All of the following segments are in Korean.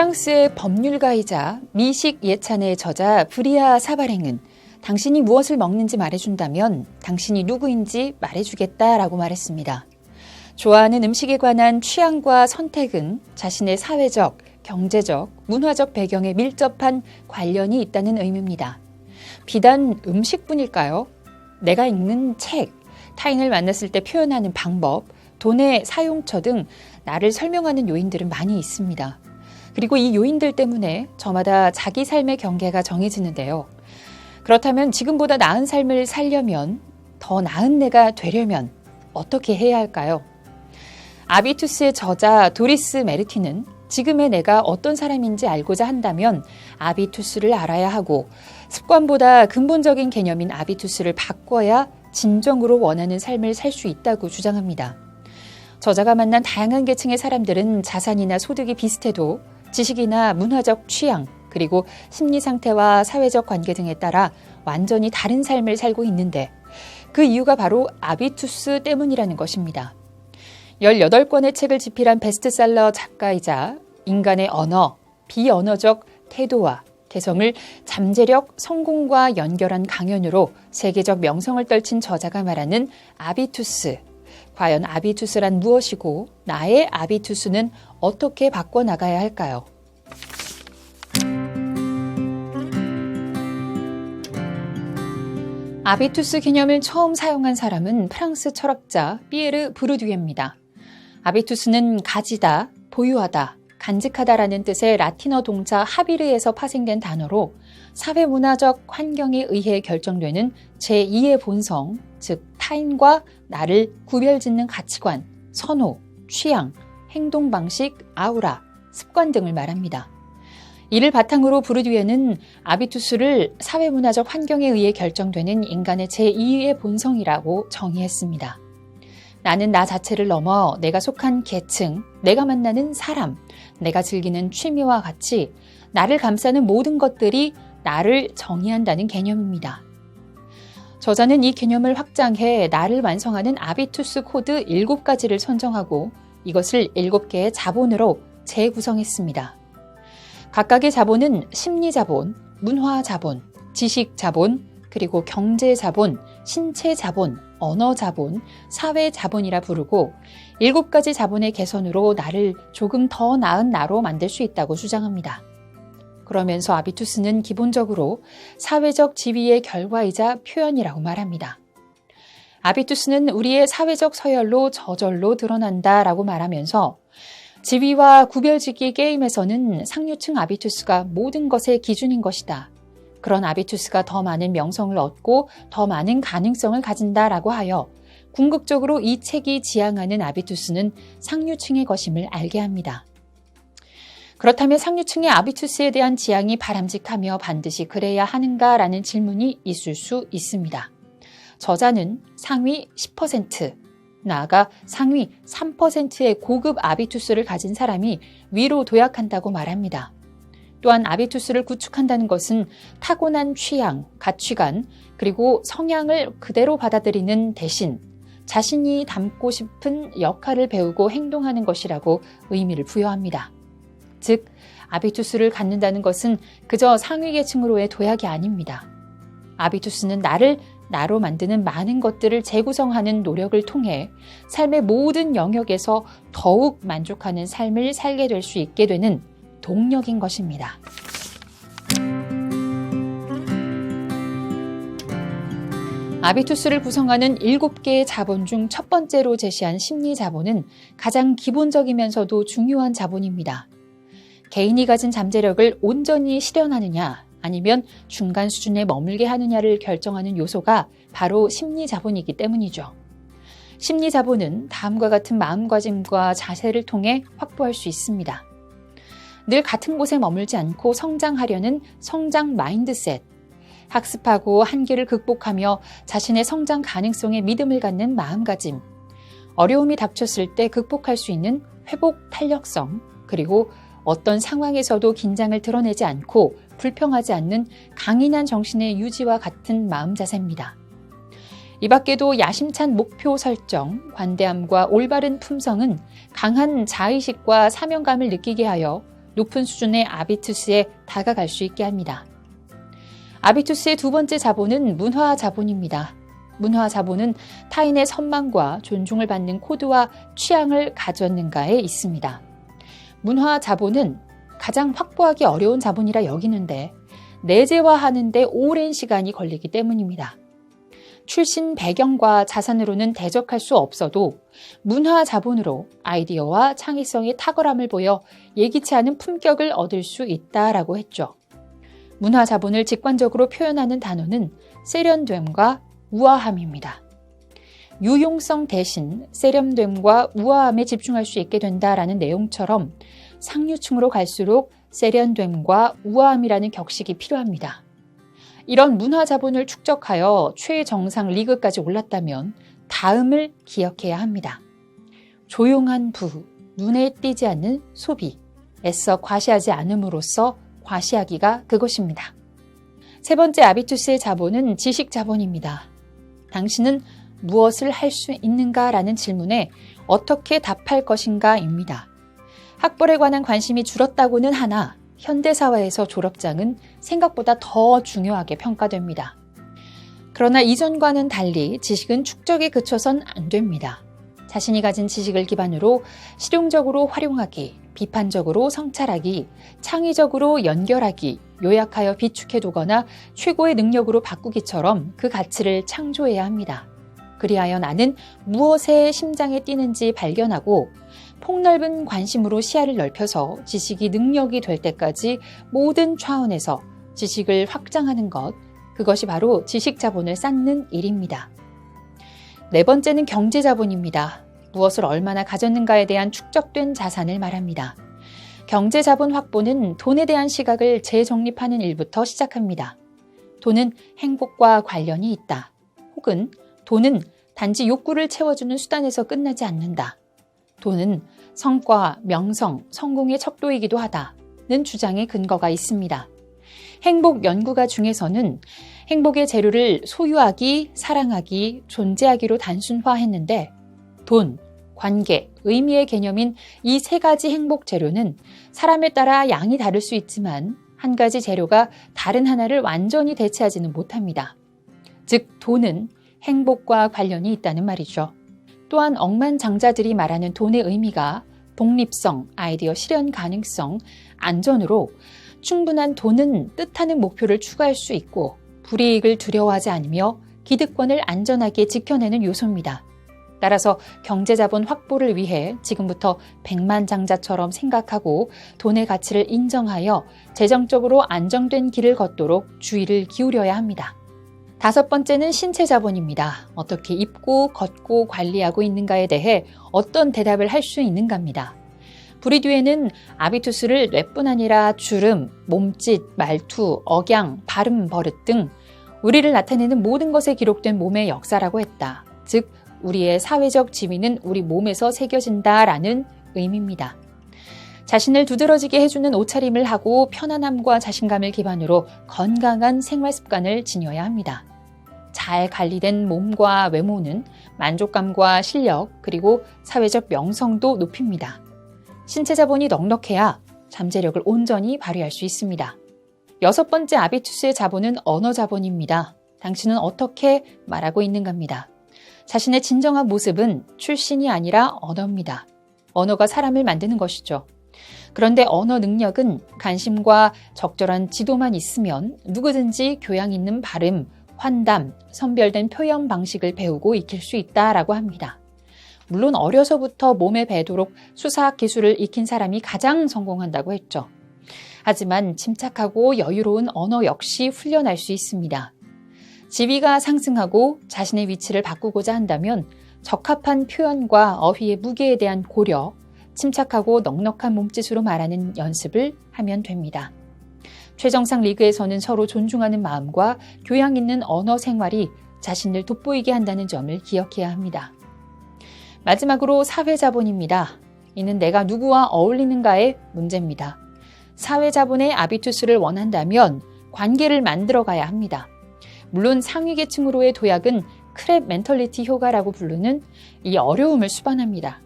프랑스의 법률가이자 미식 예찬의 저자 브리아 사바랭은 당신이 무엇을 먹는지 말해준다면 당신이 누구인지 말해주겠다라고 말했습니다. 좋아하는 음식에 관한 취향과 선택은 자신의 사회적, 경제적, 문화적 배경에 밀접한 관련이 있다는 의미입니다. 비단 음식뿐일까요? 내가 읽는 책, 타인을 만났을 때 표현하는 방법, 돈의 사용처 등 나를 설명하는 요인들은 많이 있습니다. 그리고 이 요인들 때문에 저마다 자기 삶의 경계가 정해지는데요. 그렇다면 지금보다 나은 삶을 살려면, 더 나은 내가 되려면 어떻게 해야 할까요? 아비투스의 저자 도리스 메르티는 지금의 내가 어떤 사람인지 알고자 한다면 아비투스를 알아야 하고 습관보다 근본적인 개념인 아비투스를 바꿔야 진정으로 원하는 삶을 살 수 있다고 주장합니다. 저자가 만난 다양한 계층의 사람들은 자산이나 소득이 비슷해도 지식이나 문화적 취향, 그리고 심리 상태와 사회적 관계 등에 따라 완전히 다른 삶을 살고 있는데 그 이유가 바로 아비투스 때문이라는 것입니다. 18권의 책을 집필한 베스트셀러 작가이자 인간의 언어, 비언어적 태도와 개성을 잠재력, 성공과 연결한 강연으로 세계적 명성을 떨친 저자가 말하는 아비투스. 과연 아비투스란 무엇이고 나의 아비투스는 어떻게 바꿔나가야 할까요? 아비투스 개념을 처음 사용한 사람은 프랑스 철학자 피에르 브루듀에입니다. 아비투스는 가지다, 보유하다, 간직하다라는 뜻의 라틴어 동사 하비르에서 파생된 단어로 사회문화적 환경에 의해 결정되는 제2의 본성, 즉 타인과 나를 구별짓는 가치관, 선호, 취향, 행동 방식, 아우라, 습관 등을 말합니다. 이를 바탕으로 부르디에는 아비투스를 사회문화적 환경에 의해 결정되는 인간의 제2의 본성이라고 정의했습니다. 나는 나 자체를 넘어 내가 속한 계층, 내가 만나는 사람, 내가 즐기는 취미와 같이 나를 감싸는 모든 것들이 나를 정의한다는 개념입니다. 저자는 이 개념을 확장해 나를 완성하는 아비투스 코드 7가지를 선정하고 이것을 7개의 자본으로 재구성했습니다. 각각의 자본은 심리 자본, 문화 자본, 지식 자본, 그리고 경제 자본, 신체 자본, 언어 자본, 사회 자본이라 부르고 일곱 가지 자본의 개선으로 나를 조금 더 나은 나로 만들 수 있다고 주장합니다. 그러면서 아비투스는 기본적으로 사회적 지위의 결과이자 표현이라고 말합니다. 아비투스는 우리의 사회적 서열로 저절로 드러난다 라고 말하면서 지위와 구별짓기 게임에서는 상류층 아비투스가 모든 것의 기준인 것이다. 그런 아비투스가 더 많은 명성을 얻고 더 많은 가능성을 가진다 라고 하여 궁극적으로 이 책이 지향하는 아비투스는 상류층의 것임을 알게 합니다. 그렇다면 상류층의 아비투스에 대한 지향이 바람직하며 반드시 그래야 하는가라는 질문이 있을 수 있습니다. 저자는 상위 10%, 나아가 상위 3%의 고급 아비투스를 가진 사람이 위로 도약한다고 말합니다. 또한 아비투스를 구축한다는 것은 타고난 취향, 가치관, 그리고 성향을 그대로 받아들이는 대신 자신이 담고 싶은 역할을 배우고 행동하는 것이라고 의미를 부여합니다. 즉, 아비투스를 갖는다는 것은 그저 상위 계층으로의 도약이 아닙니다. 아비투스는 나를 나로 만드는 많은 것들을 재구성하는 노력을 통해 삶의 모든 영역에서 더욱 만족하는 삶을 살게 될 수 있게 되는 동력인 것입니다. 아비투스를 구성하는 7개의 자본 중 첫 번째로 제시한 심리 자본은 가장 기본적이면서도 중요한 자본입니다. 개인이 가진 잠재력을 온전히 실현하느냐 아니면 중간 수준에 머물게 하느냐를 결정하는 요소가 바로 심리 자본이기 때문이죠. 심리 자본은 다음과 같은 마음가짐과 자세를 통해 확보할 수 있습니다. 늘 같은 곳에 머물지 않고 성장하려는 성장 마인드셋, 학습하고 한계를 극복하며 자신의 성장 가능성에 믿음을 갖는 마음가짐, 어려움이 닥쳤을 때 극복할 수 있는 회복 탄력성, 그리고 어떤 상황에서도 긴장을 드러내지 않고 불평하지 않는 강인한 정신의 유지와 같은 마음 자세입니다. 이 밖에도 야심찬 목표 설정, 관대함과 올바른 품성은 강한 자의식과 사명감을 느끼게 하여 높은 수준의 아비투스에 다가갈 수 있게 합니다. 아비투스의 두 번째 자본은 문화 자본입니다. 문화 자본은 타인의 선망과 존중을 받는 코드와 취향을 가졌는가에 있습니다. 문화 자본은 가장 확보하기 어려운 자본이라 여기는데 내재화하는데 오랜 시간이 걸리기 때문입니다. 출신 배경과 자산으로는 대적할 수 없어도 문화 자본으로 아이디어와 창의성의 탁월함을 보여 예기치 않은 품격을 얻을 수 있다라고 했죠. 문화 자본을 직관적으로 표현하는 단어는 세련됨과 우아함입니다. 유용성 대신 세련됨과 우아함에 집중할 수 있게 된다라는 내용처럼 상류층으로 갈수록 세련됨과 우아함이라는 격식이 필요합니다. 이런 문화 자본을 축적하여 최정상 리그까지 올랐다면 다음을 기억해야 합니다. 조용한 부, 눈에 띄지 않는 소비, 애써 과시하지 않음으로써 과시하기가 그것입니다. 세 번째 아비투스의 자본은 지식 자본입니다. 당신은 무엇을 할 수 있는가라는 질문에 어떻게 답할 것인가입니다. 학벌에 관한 관심이 줄었다고는 하나 현대사회에서 졸업장은 생각보다 더 중요하게 평가됩니다. 그러나 이전과는 달리 지식은 축적에 그쳐선 안 됩니다. 자신이 가진 지식을 기반으로 실용적으로 활용하기, 비판적으로 성찰하기, 창의적으로 연결하기, 요약하여 비축해 두거나 최고의 능력으로 바꾸기처럼 그 가치를 창조해야 합니다. 그리하여 나는 무엇에 심장에 뛰는지 발견하고 폭넓은 관심으로 시야를 넓혀서 지식이 능력이 될 때까지 모든 차원에서 지식을 확장하는 것, 그것이 바로 지식 자본을 쌓는 일입니다. 네 번째는 경제 자본입니다. 무엇을 얼마나 가졌는가에 대한 축적된 자산을 말합니다. 경제 자본 확보는 돈에 대한 시각을 재정립하는 일부터 시작합니다. 돈은 행복과 관련이 있다. 혹은 돈은 단지 욕구를 채워주는 수단에서 끝나지 않는다. 돈은 성과, 명성, 성공의 척도이기도 하다는 주장의 근거가 있습니다. 행복 연구가 중에서는 행복의 재료를 소유하기, 사랑하기, 존재하기로 단순화했는데 돈, 관계, 의미의 개념인 이 세 가지 행복 재료는 사람에 따라 양이 다를 수 있지만 한 가지 재료가 다른 하나를 완전히 대체하지는 못합니다. 즉, 돈은 행복과 관련이 있다는 말이죠. 또한 억만장자들이 말하는 돈의 의미가 독립성, 아이디어 실현 가능성, 안전으로 충분한 돈은 뜻하는 목표를 추가할 수 있고 불이익을 두려워하지 않으며 기득권을 안전하게 지켜내는 요소입니다. 따라서 경제자본 확보를 위해 지금부터 백만장자처럼 생각하고 돈의 가치를 인정하여 재정적으로 안정된 길을 걷도록 주의를 기울여야 합니다. 다섯 번째는 신체 자본입니다. 어떻게 입고, 걷고, 관리하고 있는가에 대해 어떤 대답을 할 수 있는가입니다. 브리듀에는 아비투스를 뇌뿐 아니라 주름, 몸짓, 말투, 억양, 발음, 버릇 등 우리를 나타내는 모든 것에 기록된 몸의 역사라고 했다. 즉, 우리의 사회적 지위는 우리 몸에서 새겨진다라는 의미입니다. 자신을 두드러지게 해주는 옷차림을 하고 편안함과 자신감을 기반으로 건강한 생활 습관을 지녀야 합니다. 잘 관리된 몸과 외모는 만족감과 실력, 그리고 사회적 명성도 높입니다. 신체 자본이 넉넉해야 잠재력을 온전히 발휘할 수 있습니다. 여섯 번째 아비투스의 자본은 언어 자본입니다. 당신은 어떻게 말하고 있는가입니다. 자신의 진정한 모습은 출신이 아니라 언어입니다. 언어가 사람을 만드는 것이죠. 그런데 언어 능력은 관심과 적절한 지도만 있으면 누구든지 교양 있는 발음, 환담, 선별된 표현 방식을 배우고 익힐 수 있다라고 합니다. 물론 어려서부터 몸에 배도록 수사학 기술을 익힌 사람이 가장 성공한다고 했죠. 하지만 침착하고 여유로운 언어 역시 훈련할 수 있습니다. 지위가 상승하고 자신의 위치를 바꾸고자 한다면 적합한 표현과 어휘의 무게에 대한 고려, 침착하고 넉넉한 몸짓으로 말하는 연습을 하면 됩니다. 최정상 리그에서는 서로 존중하는 마음과 교양 있는 언어 생활이 자신을 돋보이게 한다는 점을 기억해야 합니다. 마지막으로 사회자본입니다. 이는 내가 누구와 어울리는가의 문제입니다. 사회자본의 아비투스를 원한다면 관계를 만들어 가야 합니다. 물론 상위 계층으로의 도약은 크랩 멘털리티 효과라고 부르는 이 어려움을 수반합니다.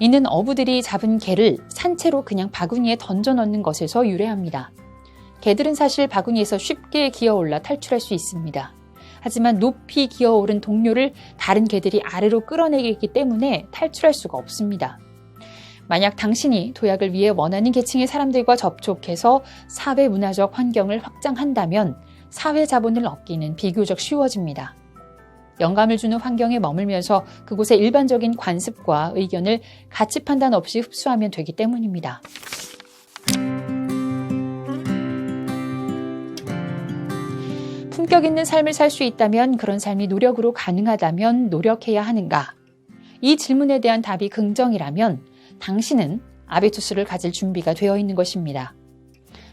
이는 어부들이 잡은 개를 산채로 그냥 바구니에 던져 넣는 것에서 유래합니다. 개들은 사실 바구니에서 쉽게 기어올라 탈출할 수 있습니다. 하지만 높이 기어오른 동료를 다른 개들이 아래로 끌어내기 때문에 탈출할 수가 없습니다. 만약 당신이 도약을 위해 원하는 계층의 사람들과 접촉해서 사회 문화적 환경을 확장한다면 사회 자본을 얻기는 비교적 쉬워집니다. 영감을 주는 환경에 머물면서 그곳의 일반적인 관습과 의견을 가치 판단 없이 흡수하면 되기 때문입니다. 품격 있는 삶을 살 수 있다면 그런 삶이 노력으로 가능하다면 노력해야 하는가? 이 질문에 대한 답이 긍정이라면 당신은 아비투스를 가질 준비가 되어 있는 것입니다.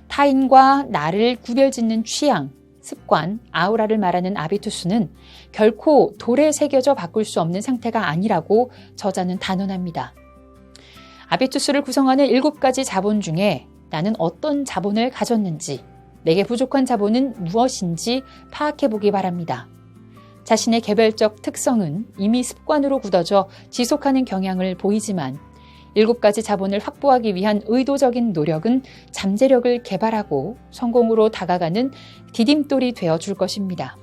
타인과 나를 구별짓는 취향, 습관, 아우라를 말하는 아비투스는 결코 돌에 새겨져 바꿀 수 없는 상태가 아니라고 저자는 단언합니다. 아비투스를 구성하는 일곱 가지 자본 중에 나는 어떤 자본을 가졌는지, 내게 부족한 자본은 무엇인지 파악해 보기 바랍니다. 자신의 개별적 특성은 이미 습관으로 굳어져 지속하는 경향을 보이지만 일곱 가지 자본을 확보하기 위한 의도적인 노력은 잠재력을 개발하고 성공으로 다가가는 디딤돌이 되어 줄 것입니다.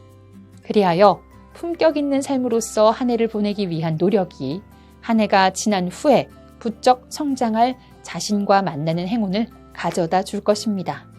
그리하여 품격 있는 삶으로서 한 해를 보내기 위한 노력이 한 해가 지난 후에 부쩍 성장할 자신과 만나는 행운을 가져다 줄 것입니다.